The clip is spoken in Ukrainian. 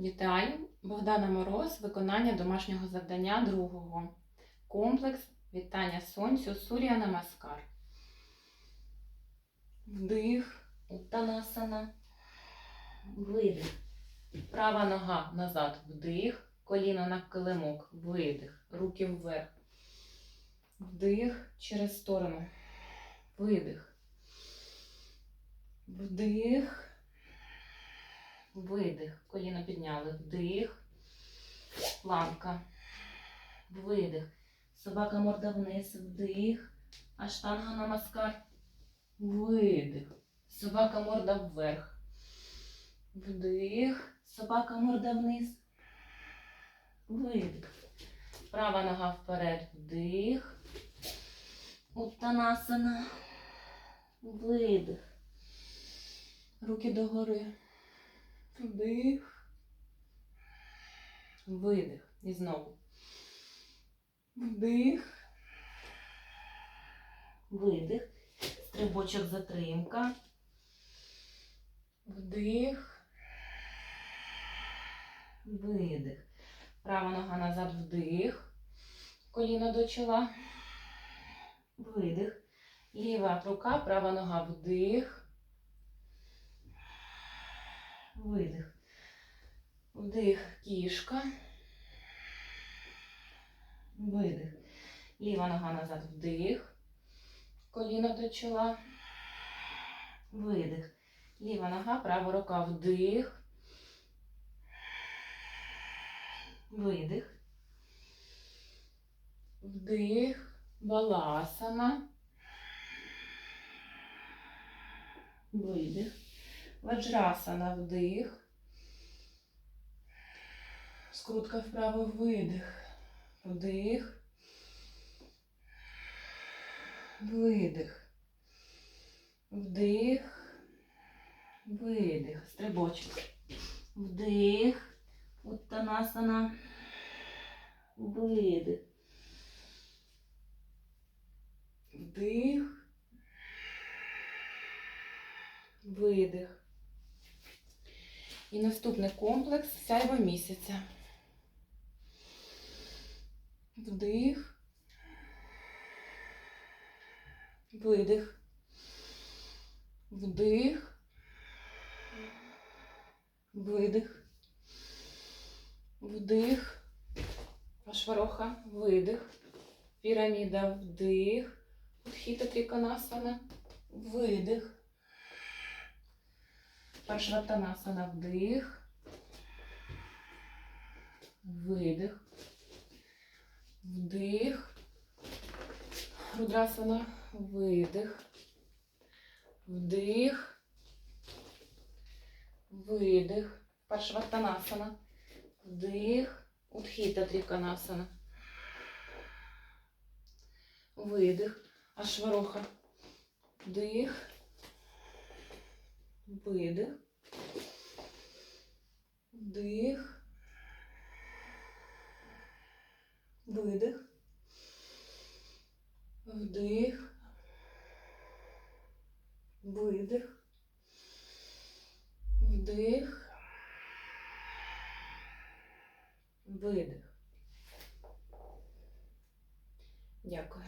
Вітаю! Богдана Мороз, виконання домашнього завдання другого. Комплекс вітання сонцю Сурія Намаскар. Вдих, Уттанасана. Видих. Права нога назад. Вдих. Коліно на килимок. Видих. Руки вверх. Вдих через сторону. Видих. Вдих. Видих. Коліно підняли. Вдих. Планка. Видих. Собака морда вниз. Вдих. Аштанга намаскар. Видих. Собака морда вверх. Вдих. Собака морда вниз. Видих. Права нога вперед. Вдих. Уттанасана. Видих. Руки догори. Вдих. Видих. І знову. Вдих. Видих. Стрибочок затримка. Вдих. Видих. Права нога назад вдих. Коліно до чола. Видих. Ліва рука, права нога вдих. Видих. Вдих, кішка. Видих. Ліва нога назад вдих. Коліно до чола. Видих. Ліва нога, права рука вдих. Видих. Вдих. Баласана. Видих. Ваджрасана вдих. Скрутка вправо видих. Вдих. Видих. Вдих. Видих. Стрибочок. Вдих. Уттанасана. Видих. Вдих. Видих. І наступний комплекс сяйва місяця. Вдих. Видих. Вдих. Видих. Вдих. Ашвароха. Видих. Піраміда. Вдих. Утхіта тріканасана. Видих. Паршватанасана. Вдих. Видих. Вдих. Рудрасана. Видих. Вдих. Видих. Паршватанасана. Вдих. Утхіта тріканасана. Видих. Ашвароха. Вдих. Видих. Вдих. Видих. Вдих. Видих. Вдих. Видих. Дякую.